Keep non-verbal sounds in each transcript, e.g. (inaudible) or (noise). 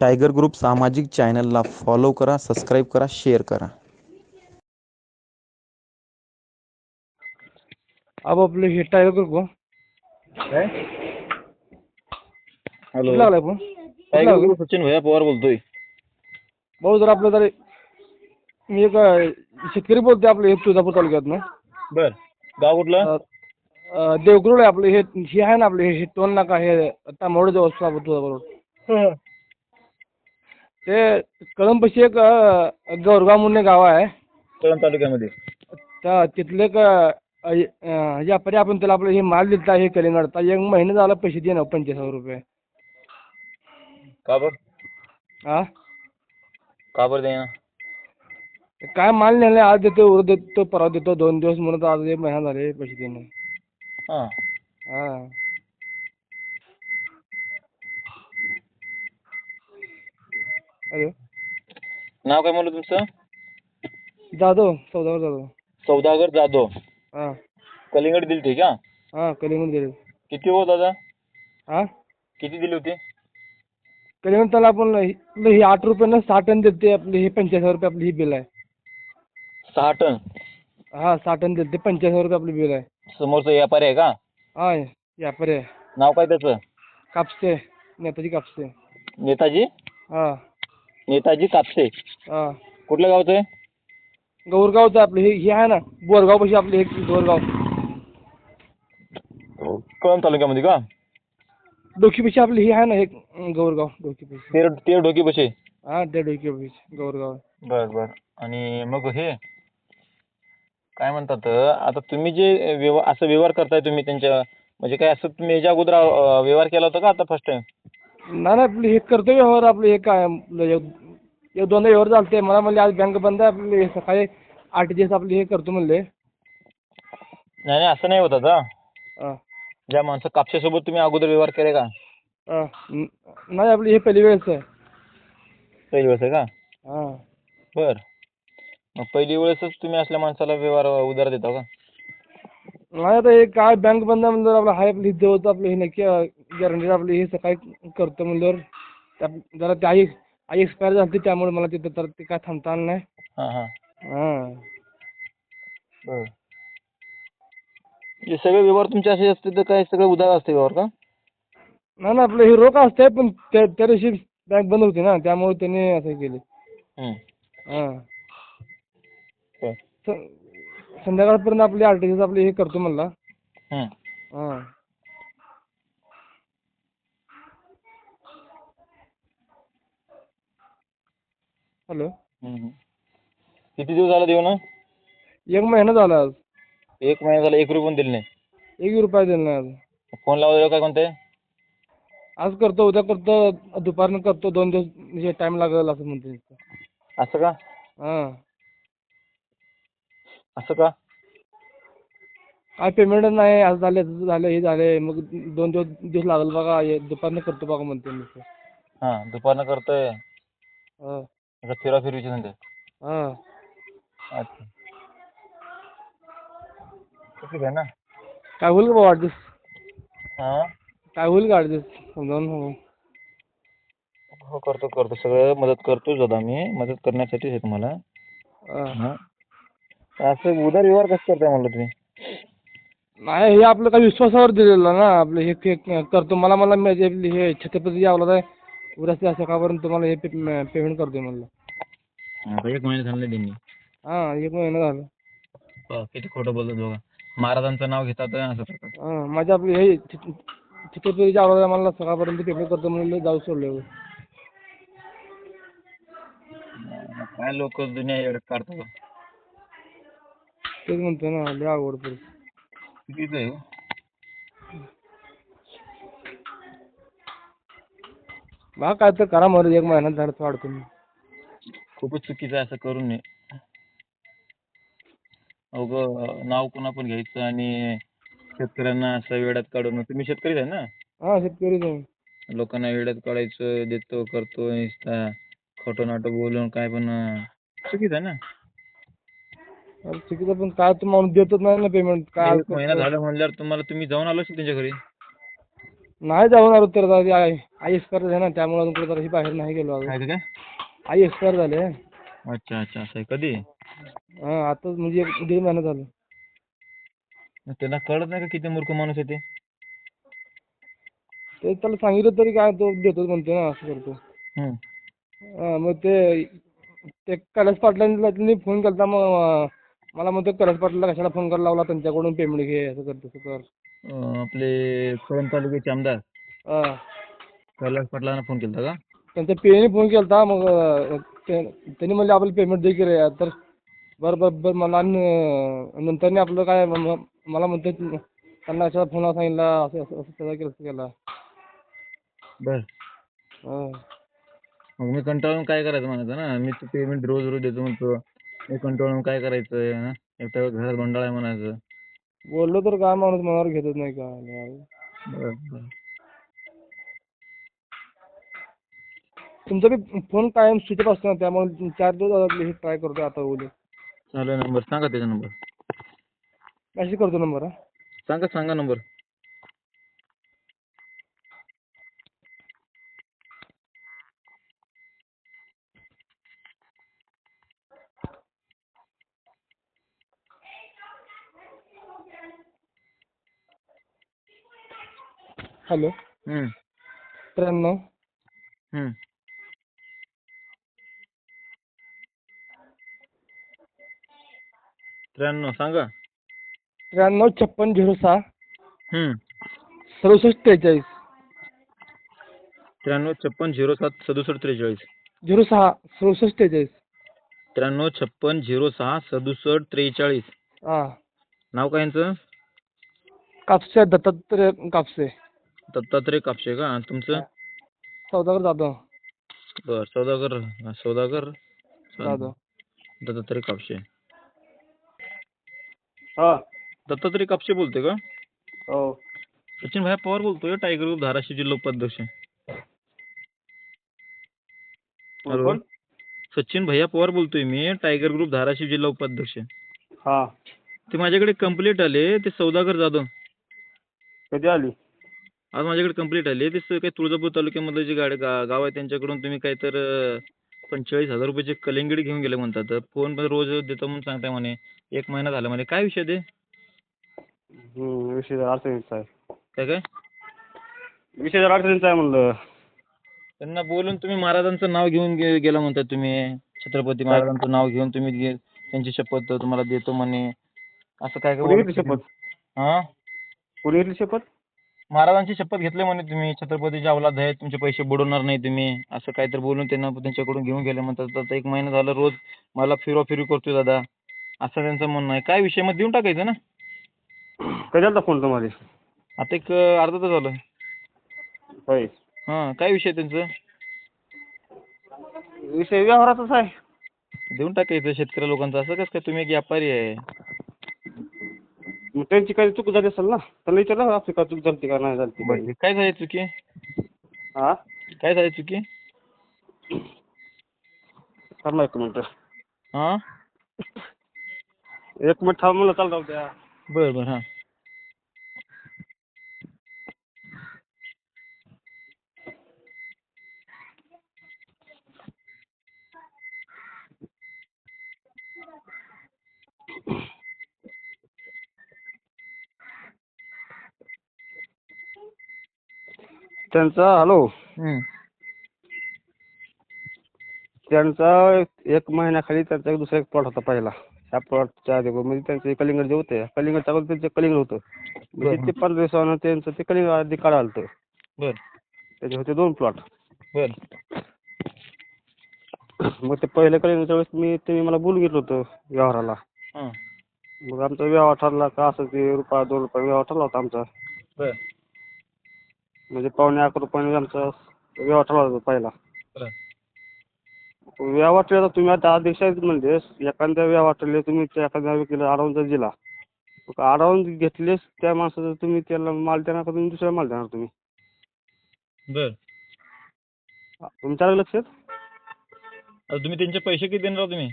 Tiger group सामाजिक चॅनलला follow करा सबस्क्राईब करा शेअर करा. अब आपलं हे टायर करू काय? हॅलो लागलाय लागलं? करू? सचिन भैया पवार बोलतोय. भाऊ जर आपलं जर मी एक अं, शेतकरी बोलतोय आपलं हे तुळजापूर तालुक्यातनं. बर. गाव कुठलं? अं, अं, देवगरुड आहे आपलं हे हे आहे ना आपलं हे हे टोल नाका हे तांबवड जवळ सोलापूर तुळजापूर ते कळंबशी एक गौरगाव म्हणून एक गाव आहे. कळंब तालुक्यामध्ये. त्या तिथले एक व्यापारी आपण त्याला आपलं हे माल दिलता हे कलिंगड. तर एक महिना झाला पैसे दे ना पंचवीस हजार रुपये. का बर? हा का बर देईना काय माल नेले आज देतो उद्या देतो परवा देतो दोन दिवस म्हणत आज एक महिना झाले पैसे देणे. हा. हा. हॅलो. नाव काय म्हणलं तुमचं? जाधव चौदावर जाधव. सौदागर जाधव. हा. कलिंगड दिलते का? हा कलिंगड दिले. किती हो दादा? हा? किती दिली होती? कलिंगड त्याला आपण हे आपलं हे आठ रुपयानं सहा टन देते आपले हे पंचेचाळीस हजार रुपये आपली ही बिल आहे. सहा टन? हा सहा टन देते पंचेचाळीस हजार रुपये आपली बिल आहे. समोरचा व्यापारी आहे का? हा व्यापारी आहे. नाव काय त्याचं? कापसे नेताजी कापसे. नेताजी? हा. नेताजी कापसे. हा. कुठल्या गावचं आहे? गौरगावचं आपलं हे हे आहे ना बोरगाव पाशी आपले हे बोरगाव. कळंब तालुक्यामध्ये का? डोकीपाशी आपली हे आहे ना हे गौरगाव डोकीपाशी. तेर तेर ढोकी बसे हा त्या डोकीपाशी गौरगाव. बर बर. आणि मग हे काय म्हणतात आता तुम्ही जे असं व्यवहार करताय तुम्ही त्यांच्या म्हणजे काय असं तुम्ही याच्या अगोदर अं, व्यवहार केला होता का आता फर्स्ट टाइम नाही नाही आपली हे कर्तव्य व्यवहार आपले हे काय आपलं एक एक दोनदा व्यवहार झालते मला म्हणले आज बँक बंद आहे आपली हे सकाळी आठ दिवस आपली हे करतो म्हणले. नाही नाही असं नाही होत आता. हा, ज्या माणसं कापशासोबत तुम्ही अगोदर व्यवहार केले का? हा. न- नाही आपली हे पहिली वेळेस आहे. पहिली वेळेस आहे का? हा. बर. मग पहिली वेळेसच तुम्ही असल्या माणसाला व्यवहार उधार देता का? नाही आता हे काय बँक बंद आहे म्हणजे आपलं हाय आपली देवचं आपलं हे नक्की गॅरंटी आपली हे सकाळी करतो म्हणल्यावर त्या- जरा ते आई आई एक्सपायर झाली त्यामुळे मला तिथं तर ते काय थांबता आलं नाही. हां हां. हा. बर. हे सगळे व्यवहार तुमचे असे असते तर काय सगळे उधार असते व्यवहार का? नाही ना आपलं हे रोख असते पण त्या त्या दिवशी बँक बंद होती ना त्यामुळे त्यांनी असं केले. हम्म. हा. बर. स- संध्याकाळपर्यंत आपली आर टी आपली हे करतो म्हणला. हा. हॅलो. किती दिवस झाला देऊ ना? एक महिना झाला आज. एक महिना झाला एक रुपये पण दिले नाही. एक रुपया दिला नाही आज. फोन लावलेला काय कोणते? आज करतो उद्या करतो दुपारनं करतो दोन दिवस म्हणजे टाइम लागेल असं म्हणतो. असं का? हा. असं का? काय पेमेंट नाही आज झाले तसं झालं हे झाले मग दोन दिवस दिवस लागेल बघा हे दुपारनं करतो बघा म्हणते नुसतं हां दुपारनं करतोय. हा. असं फिरा फिरवीचे धंदे हा. अच्छा. ठीक आहे ना. काय होईल का बाबा ॲडजस्ट हां? काय होईल का ॲडजस्ट समजावून हो हो करतो करतो. सगळं मदत करतोच दादा मी मदत करण्यासाठीच आहे तुम्हाला. हा. हं. असं उधार व्यवहार कसं करताय म्हणलं तुम्ही? नाही हे आपलं काही विश्वासावर दिलेलं ना आपलं हे हे करतो. मला मला म्हणजे हे छत्रपती आवडत आहे उद्या सकाळपर्यंत तुम्हाला हे पेमेंट करतोय म्हणलं. आता एक महिना झाला त्यांनी. हा एक महिना झालं. हो, किती खोटं बोलतात बघा महाराजांचं नाव घेतात आणि असं करतात हा माझ्या आपली हे छ- छत्रपतीची आवडत आहे मला सकाळपर्यंत पेमेंट करतो म्हणलं जाऊ सोडलं. काय लोक दुनिया एवढं काढतात. तेच म्हणतो ना लय आवड पडते चुकीचं आहे. बा काय तर करा मग एक महिन्यात झालं वाढतो मी खूपच चुकीचं आहे असं करू नये अवघं नाव कोणा पण घ्यायचं आणि शेतकऱ्यांना असं वेड्यात काढून तुम्ही शेतकरीच आहे ना? हा शेतकरी तुम्ही लोकांना वेड्यात काढायचं देतो करतो नुसता खोटं नाटं बोलून काय पण अं, चुकीचं आहे ना? अरे चुकीचं पण काय तुम्हाला देतच नाही ना पेमेंट काय एक महिना झाला म्हणल्यावर तुम्हाला तुम्ही जाऊन आलो असेल त्यांच्या घरी? नाही जाऊन आलो तर आई आई एक्सपायर झाली ना त्यामुळे अजून कुठे बाहेर नाही गेलो अजून. काय ते काय? आई एक्सपायर झाले अच्छा अच्छा असं आहे. कधी? हां आता म्हणजे एक दीड महिना झालं. मग त्याला कळत नाही का किती मूर्ख माणूस आहे ते? ते त्याला सांगितलं तरी काय तो देतोच म्हणतो ना असं करतो. हम्म. हां मग ते ते कैलास पाटलांनी फोन केला मग मला म्हणतो कैलास पाटलाला कशाला फोन करायला लावला? त्यांच्याकडून पेमेंट घे असं कर तसं कर. अं, आपले कळंब तालुक्याचे आमदार. हां. कैलास पाटलांना फोन केला का? त्यांच्या पेने फोन केला मग अं, ते- त्यांनी म्हणले आपल्याला पेमेंट दे की रे तर बरं बरं बरं मला न- नंतरने आपलं काय म- म- मला म्हणते त्यांना कशाला फोन सांगितला? असं असं असं केलं असं केला. बर. हां. मग मी कंटाळून काय करायचं म्हणायचं ना? मी तू पेमेंट रोज रोज देतो म्हणतो. मी कंटाळून काय करायचं एकट्या घरात गोंधळ आहे म्हणायचं. बोललो तर काय माणूस मनावर घेतच नाही का? नाही. बर बर तुमचा बी फोन कायम स्विच ऑफ असतो ना त्यामुळे चार दिवस हे ट्राय करतो आता उद्या. चालेल नंबर सांगा त्याचा नंबर. मेसेज करतो नंबर हा. सांगा सांगा नंबर. हॅलो. त्र्याण्णव. त्र्याण्णव सांगा. त्र्याण्णव छप्पन झिरो सहा. सदुसष्ट त्रेचाळीस. त्र्याण्णव छप्पन झिरो सात सदुसष्ट त्रेचाळीस. झिरो सहा सदुसष्ट त्रेचाळीस. त्र्याण्णव छप्पन झिरो सहा सदुसष्ट त्रेचाळीस. हां. नाव काय यांचं? कापसे दत्तात्रय कापसे. दत्तात्रय कापशे का? आणि तुमचं? सौदागर जाधव. बर सौदागर सौदागर जाधव. दत्तात्रय कापशे हां. दत्तात्रय कापशे बोलते का? हो. सचिन भाई पवार बोलतोय टायगर ग्रुप धाराशिव जिल्हा उपाध्यक्ष. हॅलो. सचिन भैया पवार बोलतोय मी टायगर ग्रुप धाराशिव जिल्हा उपाध्यक्ष. हां. ते माझ्याकडे कंप्लीट आले ते सौदागर जाधव. कधी आली? आज माझ्याकडे कंप्लीट आले स- काही तुळजापूर तालुक्यामधलं जे गाडी गा- गाव आहे त्यांच्याकडून तुम्ही काही तर पंचेचाळीस हजार रुपयाचे कलिंगडी घेऊन गेले म्हणतात. फोन पण रोज देतो म्हणून सांगताय म्हणे. एक महिना झाला म्हणे. काय विषय ते? विषय जरा अडचणीचा आहे. काय काय? विषय जरा अडचणीचा आहे म्हणलं. त्यांना बोलून तुम्ही महाराजांचं नाव घेऊन गे- गेला म्हणतात तुम्ही. छत्रपती महाराजांचं नाव घेऊन तुम्ही गे- त्यांची शपथ तुम्हाला देतो म्हणे. असं काय कोणी काय घेतली शपथ? हा? कोणी घेतली शपथ? महाराजांची शपथ घेतली म्हणे तुम्ही छत्रपतीचे अवलाद आहे तुमचे पैसे बुडवणार नाही तुम्ही. असं काहीतरी बोलून त्यांना त्यांच्याकडून घेऊन गेले. म्हणतात आता एक महिना झाला रोज मला फिरवा करतोय दादा. असं त्यांचं म्हणणं आहे. काय विषय? मग देऊन टाकायचं ना? आलता फोन तुम्हाला? आता एक अर्धा तास झालं. होय. हां काय विषय त्यांचं? विषय व्यवहाराचाच आहे. देऊन टाकायचं शेतकरी लोकांचं. असं कसं काय? तुम्ही एक व्यापारी आहे. मग त्यांची काही चूक झाली असेल ना त्यांना विचारलं आपली काय चूक झाली का नाही झाली काय झाली चुकी? हा? काय झाली चुकी? थांबा एक मिनिट. हां? एक मिनिट थांब म्हणलं चालू राहू द्या. बरं बरं हां. त्यांचा हॅलो. त्यांचा एक महिन्याखाली त्यांचा एक दुसरा एक प्लॉट होता पहिला. त्या प्लॉटच्या आधी म्हणजे त्यांचे कलिंगड जे होते कलिंगडच्या अगोदर त्यांचे कलिंगड होतं. म्हणजे. ते पंधरा दिवसानं त्यांचं ते कलिंगड आधी काढा बरं. त्याचे होते दोन प्लॉट बरं. मग ते पहिल्या कलिंगडच्या वेळेस मी त्यांनी मला बोलून घेतलं होतं व्यवहाराला. मग आमचा व्यवहार ठरला का असं ते रुपया दोन रुपये व्यवहार ठरला होता आमचा. बरं. म्हणजे पावणे अकरा रुपयाने आमचा व्यवहार ठरला होता पहिला. बरं. व्यवहार ठरला तुम्ही आता आहेत म्हणजे एखाद्या व्यवहार ठरले तुम्ही त्या एखाद्या व्यक्तीला अडवून जर दिला अडवून घेतलेस त्या माणसाचं तुम्ही त्याला माल देणार का तुम्ही दुसऱ्या माल देणार तुम्ही? बरं. तुमच्या लक्षात आता तुम्ही त्यांचे पैसे किती देणार आहात तुम्ही?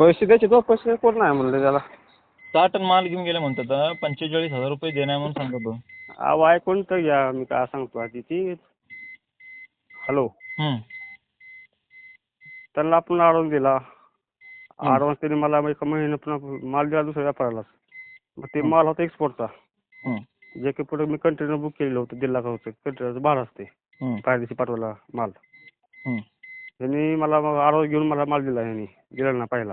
पैसे द्यायचे तो पैसे कोण नाही म्हणलं त्याला. सहा टन माल घेऊन गेले म्हणतात. पंचेचाळीस हजार रुपये देणार म्हणून सांगतो तो. अहो ऐकून तर घ्या मी काय सांगतो आधी ती हॅलो. हम्म. त्यांना आपण ॲडव्हान्स दिला. ॲडव्हान्स त्यांनी मला एका महिन्यात पुन्हा माल दिला दुसऱ्या व्यापाराला. मग ते माल होता एक्सपोर्टचा हम्म. जे की पुढे मी कंटेनर बुक केलेलं होतं दीड लाखाचं कंटेनरचं भाडं असते. हम्म. दिवशी पाठवला माल. हम्म. त्यांनी मला मग ॲडव्हान्स घेऊन मला माल दिला यांनी दिला ना पहिला.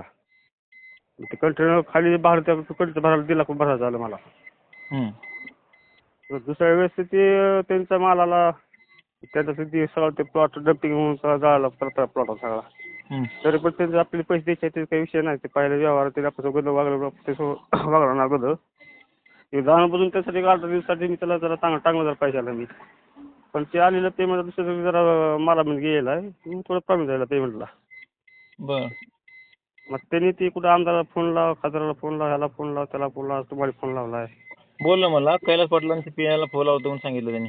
ते कंटेनर खाली बाहेर त्या कंटेनर भरायला दीड लाख भरायचं झालं मला. हम्म. मग दुसऱ्या वेळेस ते त्यांच्या मालाला त्याचं ते सगळं ते प्लॉट डम्पिंग होऊन सगळं जळाला प्लॉट सगळा. हम्म. तरी पण त्यांचे आपले पैसे द्यायचे ते काही विषय नाही. ते पहिले व्यवहार ते आपण सगळं वागलं ते (coughs) वागलं ना अगोदर. ते जाणून त्यासाठी आठ दिवसासाठी मी त्याला जरा चांगलं चांगलं जरा पैसे आला मी. पण ते आलेलं पेमेंट दुसरं जरा मला म्हणजे गेला आहे. मग थोडं प्रॉब्लेम झाला पेमेंटला बर. मग त्यांनी ते कुठं आमदाराला फोन लाव खासदाराला फोन लाव ह्याला फोन लाव त्याला फोन लाव तुम्हाला फोन लावला आहे बोल ना मला कैलास पाटलांच्या पीआयला फोन लावतो म्हणून सांगितलं त्यांनी.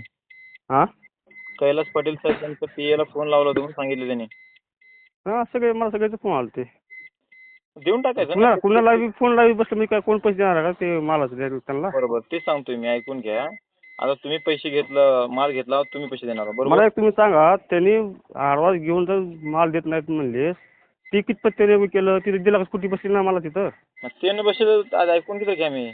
हां? कैलास पाटील साहेब त्यांच्या पीएला फोन लावला होता म्हणून सांगितलं त्यांनी. हां सगळे मला सगळ्याचे फोन आले ते देऊन टाकायचं कुणा ना कुणाला बी फोन लावी बसलं मी काय कोण पैसे देणार का? ते मालाचं द्यायला त्यांना. बरोबर ते सांगतोय मी ऐकून घ्या. आता तुम्ही पैसे घेतलं माल घेतला तुम्ही पैसे देणार बरोबर? मला एक तुम्ही सांगा त्यांनी आडवास घेऊन जर माल देत नाहीत म्हणले. ती कितपत त्याने केलं? तिथे दिला का स्कूटी बसली ना मला तिथं? मग त्यानं बसेल आज ऐकून घेतो घ्या मी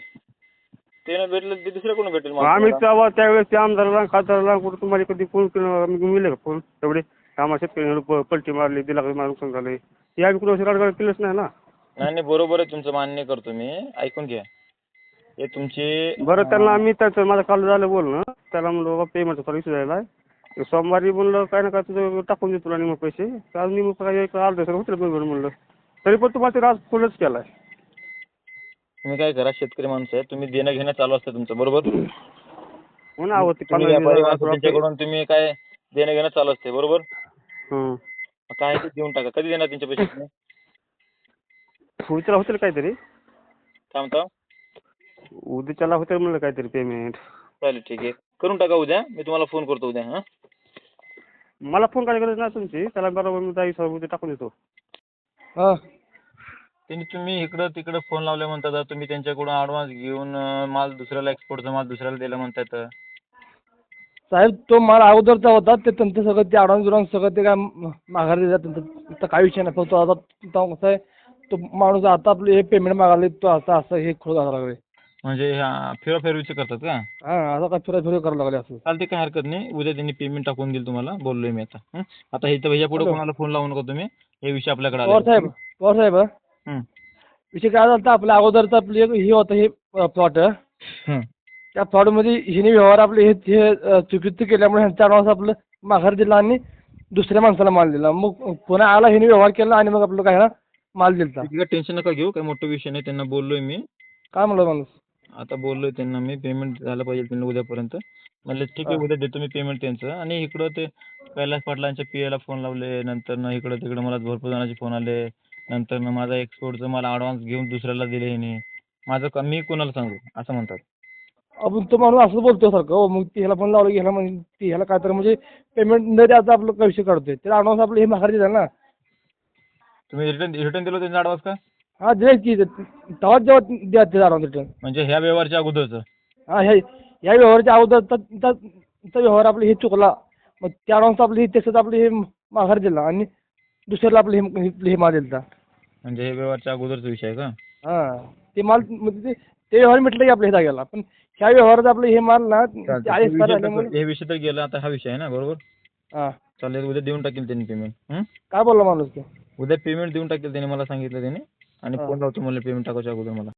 त्यानं भेटलं ते दुसऱ्या कोण भेटेल मला आम्ही? तेव्हा त्यावेळेस त्या आमदाराला खासदाराला कुठं तुम्हाला कधी फोन केलं मिळले का फोन? तेवढे आम्हाला शेतकऱ्यांनी प- पलटी मारली दिला का मला नुकसान झाले हे आम्ही कुठं राडगाड केलंच नाही ना. नाही नाही बरोबर आहे तुमचं मान्य करतो मी. ऐकून घ्या. हे तुमचे बरं त्यांना आम्ही त्याचं माझं काल झालं बोलणं. त्याला म्हणलं बाबा पेमेंटचा थोडा इश्यू झाला आहे. सोमवारी म्हणलं काय ना काय तुझं टाकून देतो तुला निम पैसे. आज निम काय एक अर्धा सर होतील बरोबर म्हणलं. तरी पण तुम्हाला ते राज फुलच केला आहे तुम्ही काय करा शेतकरी माणूस आहे. तुम्ही देणं घेणं चालू असतं तुमचं बरोबर? हो ना तुम्ही व्यापारी माणसं, त्यांच्याकडून तुम्ही काय देणं घेणं चालू असते बरोबर. मग काय ते देऊन टाका. कधी देणार त्यांचे पैसे तुम्ही? उद्याला होतील काहीतरी. काय म्हणता उद्याच्याला होतील म्हणलं काहीतरी पेमेंट चालेल ठीक आहे. करून टाका उद्या. मी तुम्हाला फोन करतो उद्या हां. मला फोन करायची गरज नाही तुमची. त्याला बरोबर मी दहा वीस उद्या टाकून देतो. हां. त्यांनी तुम्ही इकडं तिकडं फोन लावले म्हणतात तुम्ही त्यांच्याकडून ॲडव्हान्स घेऊन अं, माल दुसऱ्याला एक्सपोर्टचा माल दुसऱ्याला दिला म्हणतात. साहेब तो माल अगोदरचा होता ते त्यांचं सगळं ते अडवून बिडवून सगळं ते काय म- माघारी देतात त्यांचं तर काय विषय नाही. फक्त आता तो कसं आहे तो माणूस आता आपले हे पेमेंट मागायला तो आता असं हे खोळ घालायला लागले. म्हणजे ह्या फेरफेरवीचे करतात का? हां आता काय फिरा फिरा करायला लागले असं चालते काय हरकत नाही. उद्या त्यांनी पेमेंट टाकून देईल तुम्हाला. बोललोय मी आता. हं? आता इथं भैया पुढे. कोणाला फोन लावू नका तुम्ही. हे विषय आपल्याकडे पवार आले साहेब पवार साहेब हं. विषय काय झाला आपल्या अगोदरचं आपलं एक हे होतं हे प्लॉट हं. त्या फ्रॉडमध्ये हिने व्यवहार आपले हे हे अ, चुकीचं केल्यामुळे ह्यांचा ॲडव्हान्स आपलं माघार दिला आणि दुसऱ्या माणसाला माल दिला. मग पुन्हा आला हिने व्यवहार केला आणि मग आपलं काय ना माल ठीक आहे टेन्शन नका घेऊ. काही मोठा विषय नाही. त्यांना बोललोय मी. काय म्हणलं माणूस? आता बोललोय त्यांना मी पेमेंट झालं पाहिजे त्यांना उद्यापर्यंत. म्हणले ठीक आहे. उद्या देतो मी पेमेंट त्यांचं. आणि इकडं ते कैलास पाटलांच्या पीएला फोन लावले नंतर न इकडं तिकडं मला भरपूर जणांचे फोन आले. नंतर न माझा एक्सपोर्टचं मला ॲडव्हान्स घेऊन दुसऱ्याला दिले ह्याने माझं का मी कोणाला सांगू? असं म्हणतात. आपण तो माणूस असं बोलतो सारखं हो मग ती ह्याला पण लावलं की ह्याला म्हणजे ती ह्याला काय तर म्हणजे पेमेंट न द्यायचा आपलं काय विषय काढतोय. त्याला ॲडव्हान्स आपलं हे माघार दिला ना. तुम्ही रिटर्न रिटर्न दिलं त्यांचा ॲडव्हान्स का? हा दिले की तेव्हा जेव्हा द्या रिटर्न म्हणजे ह्या व्यवहारच्या अगोदरचं? हा ह्या या व्यवहाराच्या अगोदर त्या व्यवहार आपलं हे चुकला. मग त्या ॲडव्हान्स आपलं हे त्याच्यात आपलं हे माघार दिला आणि दुसऱ्याला आपलं हे हे- हे माल दिला म्हणजे हे व्यवहारच्या अगोदरचा विषय आहे का? हा ते माल म्हणजे ते ते व्यवहार मिटलं की आपल्या इथं गेला पण ह्या व्यवहारात आपलं हे माल ना ते चालतंय. हे विषय तर- हे विषय तर गेला आता हा विषय आहे ना बरोबर? हा. चालेल उद्या देऊन टाकेल त्यांनी पेमेंट काय बोलला माणूस ते? उद्या पेमेंट देऊन टाकेल त्याने मला सांगितलं त्याने. आणि. फोन लावतो मला पेमेंट टाकायच्या अगोदर मला